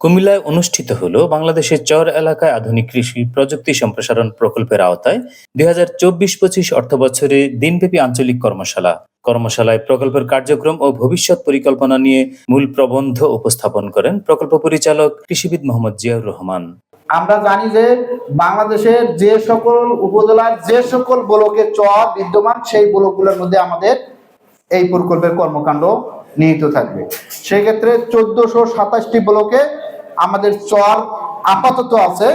কুমিল্লায় অনুষ্ঠিত হল বাংলাদেশের চর এলাকায় আধুনিক কৃষি প্রযুক্তি সম্প্রসারণ প্রকল্পের আওতায় দুই হাজার চব্বিশ পঁচিশ অর্থ বছরে দিনব্যাপী আঞ্চলিক কর্মশালা। কর্মশালায় প্রকল্পের কার্যক্রম ও ভবিষ্যৎ পরিকল্পনা নিয়ে মূল প্রবন্ধ উপস্থাপন করেন প্রকল্প পরিচালক কৃষিবিদ মোহাম্মদ জিয়াউর রহমান। আমরা জানি যে বাংলাদেশের যে সকল উপজেলার যে সকল ব্লকে চর বিদ্যমান, সেই ব্লকগুলোর মধ্যে আমাদের এই প্রকল্পের কর্মকাণ্ড নিহিত থাকবে। সেক্ষেত্রে চোদ্দশো সাতাশটি ব্লকে আমাদের চর আপাতত আছে।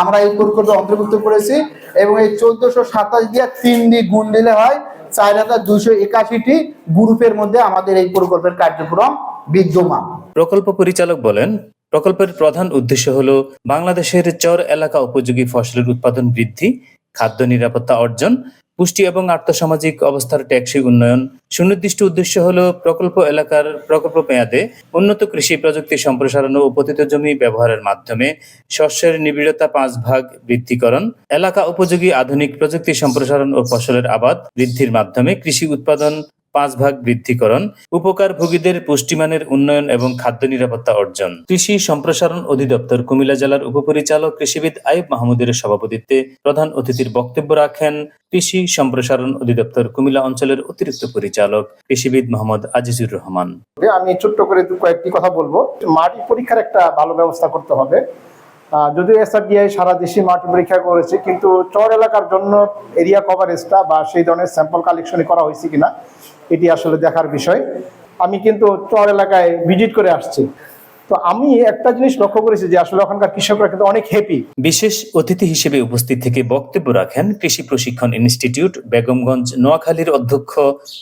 আমরা এই প্রকল্পে অন্তর্ভুক্ত করেছি এবং এই চোদ্দশো সাতাশ দিয়ে তিন দিয়ে গুণ দিলে হয় চার হাজার দুইশো একাশিটি গ্রুপের মধ্যে আমাদের এই প্রকল্পের কার্যক্রম বিদ্যমান। প্রকল্প পরিচালক বলেন, প্রকল্পের প্রধান উদ্দেশ্য হল বাংলাদেশের চর এলাকা উপযোগী ফসলের উৎপাদন বৃদ্ধি, খাদ্য নিরাপত্তা অর্জন পুষ্টি এবং আর্থসামাজিক অবস্থার ট্যাক্সি উন্নয়ন। সুনির্দিষ্ট উদ্দেশ্য হল প্রকল্প এলাকার প্রকল্প মেয়াদে উন্নত কৃষি প্রযুক্তি সম্প্রসারণ ও পতিত জমি ব্যবহারের মাধ্যমে শস্যের নিবিড়তা পাঁচ ভাগ বৃদ্ধিকরণ, এলাকা উপযোগী আধুনিক প্রযুক্তি সম্প্রসারণ ও ফসলের আবাদ বৃদ্ধির মাধ্যমে কৃষি উৎপাদন পাঁচ ভাগ বৃদ্ধিকরণ উপকার ভোগীদের পুষ্টিমানের উন্নয়ন এবং খাদ্য নিরাপত্তা অর্জন। কৃষি সম্প্রসারণ অধিদপ্তর কুমিল্লা জেলার উপপরিচালক কৃষিবিদ আইব মাহমুদের সভাপতিত্বে প্রধান অতিথির বক্তব্য রাখেন কৃষি সম্প্রসারণ অধিদপ্তর কুমিল্লা অঞ্চলের অতিরিক্ত পরিচালক কৃষিবিদ মোহাম্মদ আজিজুর রহমান। আমি ছোট্ট করে কয়েকটি কথা বলব। মাটি পরীক্ষার একটা ভালো ব্যবস্থা করতে হবে। যদিও এসআরডিআই সারা দেশে মাটি পরীক্ষা করেছে, কিন্তু চর এলাকার জন্য এরিয়া কভারেজটা বা সেই ধরনের স্যাম্পল কালেকশনই করা হয়েছে কিনা এটি আসলে দেখার বিষয়। আমি কিন্তু চর এলাকায় ভিজিট করে আসছি। তো আমি একটা জিনিস লক্ষ্য করেছি যে আসলে ওখানকার কৃষকরা কিন্তু অনেক হ্যাপি বিশেষ অতিথি হিসেবে উপস্থিত থেকে বক্তব্য রাখেন কৃষি প্রশিক্ষণ ইনস্টিটিউট, বেগমগঞ্জ, নোয়াখালীর অধ্যক্ষ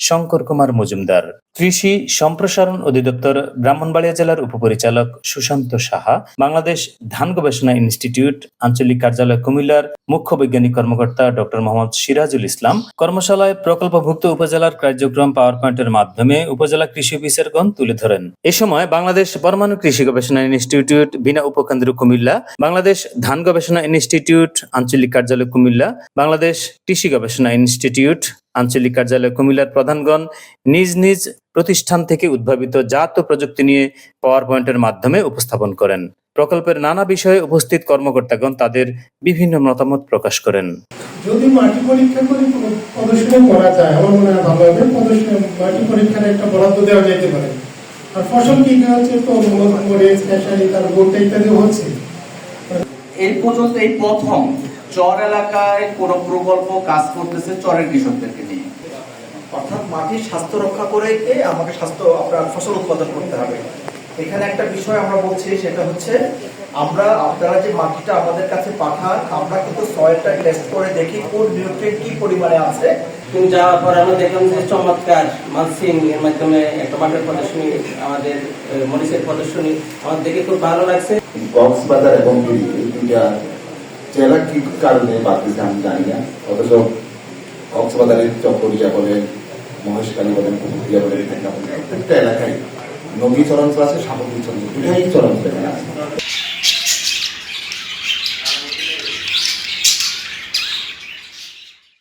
শঙ্কর কুমার মজুমদার। কৃষি সম্প্রসারণ অধিদপ্তর ব্রাহ্মণবাড়িয়া জেলার উপপরিচালক সুশান্ত সাহা, বাংলাদেশ ধান গবেষণা ইনস্টিটিউট আঞ্চলিক কার্যালয় কুমিল্লার মুখ্য বৈজ্ঞানিক কর্মকর্তা ডক্টর মোহাম্মদ সিরাজুল ইসলাম, কর্মশালায় প্রকল্পভুক্ত উপজেলার কার্যক্রম পাওয়ার পয়েন্টের মাধ্যমে উপজেলা কৃষি অফিসারগণ তুলে ধরেন। এ সময় বাংলাদেশ পরমাণু কৃষি গবেষণা ইনস্টিটিউট বিনা উপকেন্দ্র কুমিল্লা, বাংলাদেশ ধান গবেষণা ইনস্টিটিউট আঞ্চলিক কার্যালয় কুমিল্লা, বাংলাদেশ কৃষি গবেষণা ইনস্টিটিউট আঞ্চলিক কার্যালয় কুমিল্লার প্রধানগণ নিজ নিজ প্রতিষ্ঠান থেকে উদ্ভাবিত জাত প্রযুক্তি নিয়ে পাওয়ার পয়েন্টের মাধ্যমে উপস্থাপন করেন। প্রকল্পের নানা বিষয়ে উপস্থিত কর্মকর্তাগণ তাদের বিভিন্ন মতামত প্রকাশ করেন। যদি মাটি পরীক্ষা করে প্রদর্শনী করা যায় আমার মনে হয় ভালো হবে। প্রদর্শনী মাটি পরীক্ষার একটা বরাদ্দ দেওয়া যেতে পারে। আর ফসল কি হচ্ছে তো মরিচ খেসারি তার গোটা ইত্যাদি হচ্ছে। এই পর্যন্ত এই প্রথম চর এলাকায় কোন প্রকল্প কাজ করতেছে চরের কৃষকদেরকে নিয়ে। অর্থাৎ মাটির স্বাস্থ্য রক্ষা করে আমাকে স্বাস্থ্য আপনার ফসল উৎপাদন করতে হবে। এখানে একটা বিষয় আমরা বলছি সেটা হচ্ছে আমরা আপনারা যে মাটিটা আমাদের কাছে পাঠান আমরা কিন্তু সয়েলটা টেস্ট করে দেখি কোন নিউট্রিয়েন্ট কি পরিমাণে আছে। কিন্তু যাওয়ার পর আমরা দেখলাম যে চমৎকার মালসিং এর মাধ্যমে একটা মাঠের প্রদর্শনী আমাদের মরিচের প্রদর্শনী আমার দেখে খুব ভালো লাগছে। কক্সবাজার এবং দুইটা জেলা কি কারণে বাদ আমি জানি না। অথচ কক্সবাজারের চকরিয়া বলেন মহেশখালী বলেন কুকুরিয়া বলেন একটা এলাকায় নবী চরণ আছে সামুদ্রিক চরণ দুটাই চরণ আছে